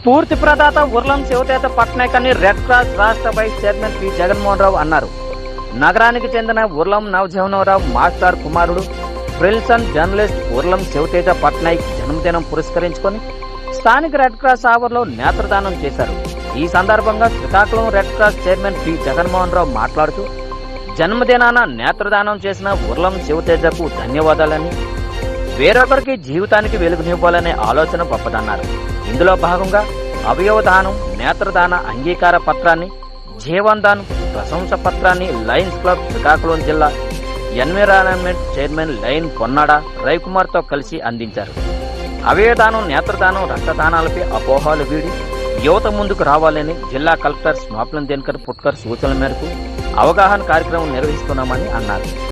స్ఫూర్తి ప్రదాత ఉర్లం శివతేత పట్నాయక్ అని రెడ్ క్రాస్ రాష్ట్ర vice chairman P. Jaganmohan Rao అన్నారు. నగరానికి చెందిన ఉర్లం నవజీవనరావు మాస్టర్ కుమారుడు ప్రిల్సన్ జర్నలిస్ట్ ఉర్లం శివతేజ పట్నాయక్ జన్మదినం పురస్కరించుకొని స్థానిక రెడ్ క్రాస్ ఆవర్లో నేత్రదానం చేశారు. ఈ సందర్భంగా Srikakulam red cross chairman P. Jaganmohan Rao మాట్లాడుతూ జన్మదినాన నేత్రదానం చేసిన ఉర్లం శివతేజకు ధన్యవాదాలని వేరొకరికి జీవితానికి వెలుగునివ్వాలనే ఆలోచన గొప్పదన్నారు ఇందులో భాగంగా అవయవదానం నేత్రదాన అంగీకార పత్రాన్ని జీవన్దాన్ ప్రశంస పత్రాన్ని లయన్స్ క్లబ్ శ్రీకాకుళం జిల్లా ఎన్విరాన్మెంట్ చైర్మన్ లైన్ పొన్నాడ రవికుమార్తో కలిసి అందించారు. అవయవదానం నేత్రదానం రక్తదానాలపై అపోహాలు వీడి యువత ముందుకు రావాలని జిల్లా కలెక్టర్ స్వాప్లం దినకర్ పుట్కర్ సూచనల మేరకు అవగాహన కార్యక్రమం నిర్వహిస్తున్నామని అన్నారు.